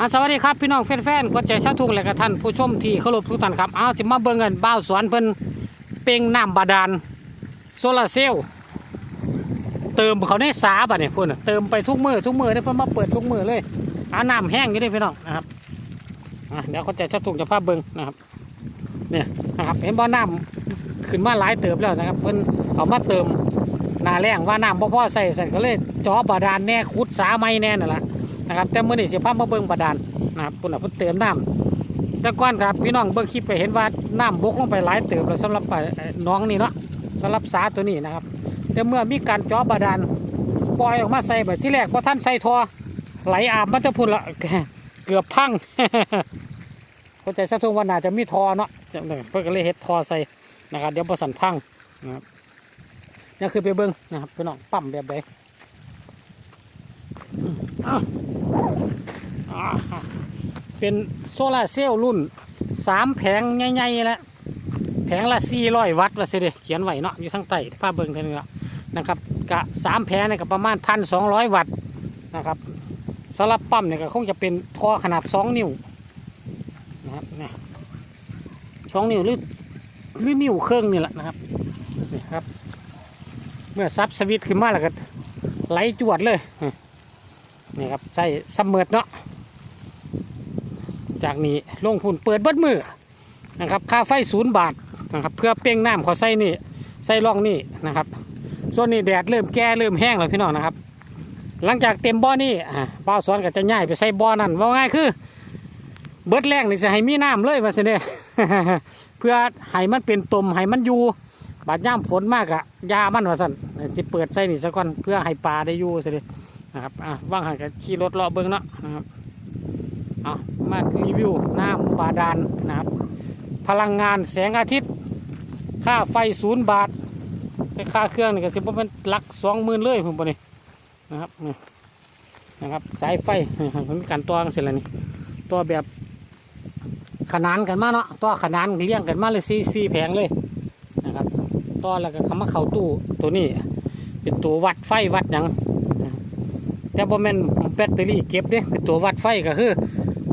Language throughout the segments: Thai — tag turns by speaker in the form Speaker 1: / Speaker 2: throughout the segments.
Speaker 1: อ่าสวัสดีครับพี่น้องแฟนๆกดใจชาวทุ่งและกท่านผู้ชมที่เคารพทุกท่านครับเอาจะมาเบิ่งกันบ้าวสวนเพิ่นเป่งน้ำบาดาลโซลาเซลล์เติมเขาในสาบัดเนี่ยพุ่นน่ะเติมไปทุกมือทุกมือได้เพิ่นมาเปิดทุกมือเลยอาน้ำแห้งอยู่นี่พี่น้องนะครับอะเดี๋ยวกดใจชาวทุ่งจะพาเบิ่งนะครับเนี่ยนะครับเห็นบ่อน้ำขึ้นมาหลายเติมแล้วนะครับเพิ่นเอามาเติมหนาแรงว่าน้ำบ่พอใส่ใส่ก็เลยจ่อบาดาลแน่ขุดสาไม่แน่นั่นแหละ นะครับแต่มื่อนี้สิพามาเบิ่งบาดาลนะครับปุ่นน่ะเพิ่นเติมน้ำแต่ก่อนครับพี่น้องเบิ่งคลิปไปเห็นว่าน้ำบกลงไปหลายเติมแล้วสำหรับน้องนี่เนาะสำหรับสาตัวนี้นะครับ แต่เมื่อมีการจาะบาดาลปล่อยออกมาใส่แบบที่แรกพอท่านใส่ทอไหลอาบมันจะพุ่นละเกือบพังเข้าใจซะทุกวันน่าจะมีทอเนาะจังเลยเพิ่นก็เลยเฮ็ดทอใส่นะครับเดี๋ยวบ่สั่นพังนะครับนี่คือไปเบิ่งนะครับพี่น้องปั๊มแบบใดอ่า เป็นโซลาเซลล์รุ่นสามแผงใหญ่ๆแล้วแผงละ400วัตต์ว่าสิเดเขียนไว้เนาะอยู่ทางใต้ภาเบิงเท่านี้นะครับกะสามแผงเนี่ยก็ประมาณพันสองร้อยวัตต์นะครับสำหรับปั๊มเนี่ยก็คงจะเป็นท่อขนาดสองนิ้วนะครับนี่สองนิ้วหรือหรือนิ้วเครื่องนี่แหละนะครับนี่ครับ เมื่อซับสวิตช์ขึ้นมาแล้วก็ไหลจวดเลย นี่ครับใส่ซัมเมอร์เนาะจากนี้ลงทุนเปิดเบิดมือนะครับค่าไฟศูนย์บาทนะครับเพื่อเป้งน้ำเขาใส่นี่ใส่ร่องนี่นะครับ ส่วนนี้แดดเริ่มแก่เริ่มแห้งแล้วพี่น้องนะครับ หลังจากเต็มบ่อนี่อ่าป้าสอนก็จะย้ายไปใส่บ่อนั่นว่าง่ายคือ เบิดแรงนี่จะให้มีน้ำเลยมาสิเนี่ยเพื่อให้มันเป็นตมให้มันอยู่บาดย่ามฝนมากอะยามันว่าสั่นจะเปิดใส่นี่ซะก่อนเพื่อให้ปลาได้อยู่สิเด้ นะครับอะว่างหันกับขี่รถเลาะเบิ้งเนาะนะครับเอามารีวิวน้ำบาดาลนะครับ พลังงานแสงอาทิตย์ ค่าไฟศูนย์บาทแต่ค่าเครื่องนี่ก็สิบเป็นหลักสองหมื่นเลยผมบอกนี่นะครับนะครับสายไฟมันมีการตัวกันเสร็จแล้วนี่ตัวแบบขนานกันมาเนาะตัวขนานเลี้ยงกันมาเลยซีซีแผงเลยนะครับตัวแล้วก็คำว่าเขาตู้ตัวนี้ เป็นตัววัดไฟวัดยัง แต่บ่แม่นแบตเตอรี่เก็บเด้เป็นตัววัดไฟก็คือ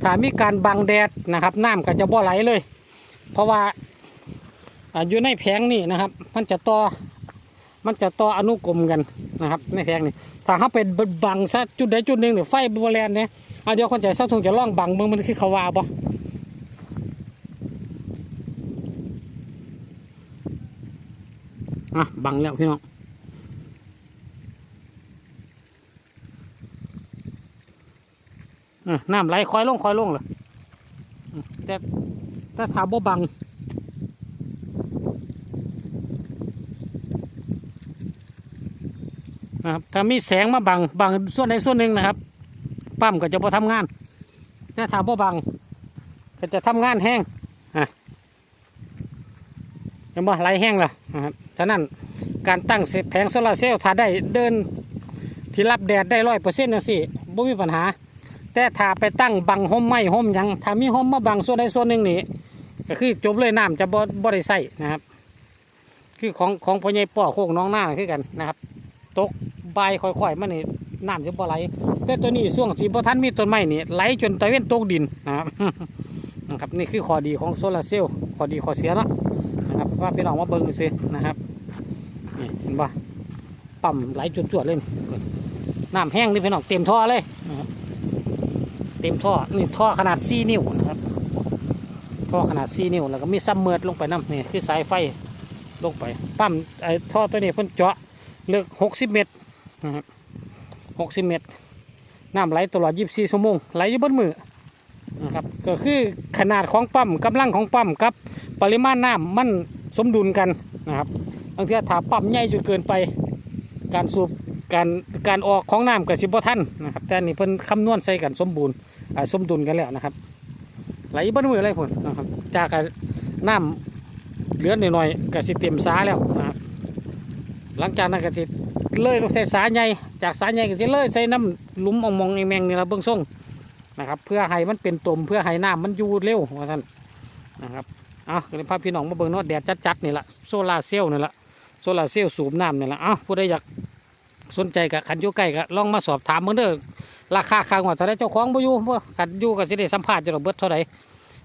Speaker 1: ถ้ามีการบังแดดนะครับน้ำก็จะบ่ไหลเลย เพราะว่าอยู่ในแผงนี่นะครับ มันจะต่อมันจะต่ออนุกรมกันนะครับในแผงนี่ถ้าเขาเป็นบังซะจุดใดจุดหนึ่งเนี่ยไฟบ่แลนเนี่ยเอาเดี๋ยวคนใจเศร้าทงจะล่องบังเบิ่งมันคือเขาว่าบ่อะบังแล้วพี่น้อง อะ น้ำไหลคอยลงคอยลงเลยอืมแต่แต่ถาบ่บังนะครับถ้ามีแสงมาบังบังส่วนใดส่วนหนึ่งนะครับ ปั๊มก็จะพอทำงานแต่ถาบ่บังก็จะทำงานแห้งอะเห็นบ่ไหลแห้งล่ะนะครับฉะนั้นการตั้งแผงโซลาร์เซลล์ถ้าได้เดินที่รับแดดได้ร้อยเปอร์เซ็นต์จังซี่บ่มีปัญหา แต่ถ้าไปตั้งบังห่มไม้ห่มหยังถ้ามีห่มมาบังส่วนใดส่วนหนึ่งนี่ก็คือจบเลยน้ำจะบ่บ่ได้ใส่นะครับ คือของของพ่อใหญ่ป่อโคกน้องหน้าคือกันนะครับ ตกใบค่อยๆมันนี่น้ำจะบ่ไหลแต่ตัวนี้ช่วงที่บ่ทันมีต้นไม้นี่ไหลจนตะเวนตกดินนะครับนะครับนี่คือข้อดีของโซลาเซลล์ข้อดีข้อเสียเนาะนะครับว่าพี่น้องมาเบิ่งดูสินะครับนี่เห็นป่ะปั๊มไหลจวดๆเลยน้ำแห้งนี่พี่น้องเต็มท่อเลยนะครับ ต็มท่อนี่ท่อขนาด4นิ้วนะครับท่อขนาด4นิ้วแล้วก็มีซัมเมอร์ลงไปน้ำนี่คือสายไฟลงไปปั๊มไอ้ท่อตัวนี้เพิ่นเจาะเลือก60 เมตรนะครับ60 เมตรน้ำไหลตลอด 24 ชั่วโมงไหลอยู่บนมือนะครับก็คือขนาดของปั๊มกำลังของปั๊มกับปริมาณน้ำมันสมดุลกันนะครับบางทีถ้าปั๊มใหญ่จนเกินไปการสูบ การการออกของน้ำกับสิบท่านนะครับแต่นนี่เพิ่นคำนวณใส่กันสมบูรณ์สมดุลกันแล้วนะครับ ไหลเบิ้มืออะไรพุ่นนะครับ จากน้ำเหลือหน่อยๆก็สิเต็มสาแล้วนะครับหลังจากนั้นก็สิเลยลงใส่สาใหญ่จากสาใหญ่ก็สิเลยใส่น้ำหลุมองมองแมงนี่ละเบื้องส่งนะครับ เพื่อให้มันเป็นตุ่มเพื่อให้น้ำมันอยู่เร็วว่าท่านนะครับเอาก็เลยพาพี่น้องมาเบิ่งนาะแดดจัดๆนี่ละโซลาร์เซลล์นี่ละโซลาร์เซลล์สูบน้ำนี่ละเอ้าผู้ใดอยาก สนใจกับคันอยุใกล้ก็ลองมาสอบถามเมื่อเด้อราคาค่างวดเท่าไรเจ้าของบ่อยู่บ่กัดอยู่ก็สิได้สัมภาษณ์อยู่ดอกเบิดเท่าไร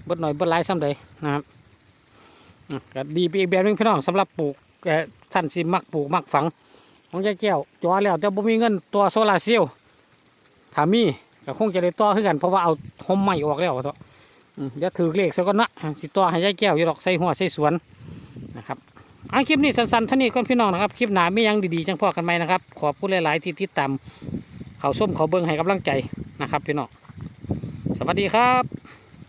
Speaker 1: เบิดหน่อยเบิดหลายซ้ำใดนะครับก็ดีไปอีกแบบนึงพี่น้องสำหรับปลูกเอ่ท่านสิมักปลูกมักฝังของยายแก้วจอแล้วแต่บ่มีเงินตัวโซลาร์เซลล์ถามีก็คงจะได้ต่อคือกันเพราะว่าเอาห่มไม้ออกแล้วเถอะอืมเดี๋ยวถือเลขซะก่อนนะสิต่อให้ยายแก้วอยู่ดอกใส่หัวใส่สวน อันคลิปนี้สั้นๆเท่านี้ก่อนพี่น้องนะครับคลิปหนาไม่ยังดีๆจังพอกันไหมนะครับขอบคุณหลายๆที่ติดตามเขาส้มเขาเบิ้งให้กำลังใจนะครับพี่น้องสวัสดีครับ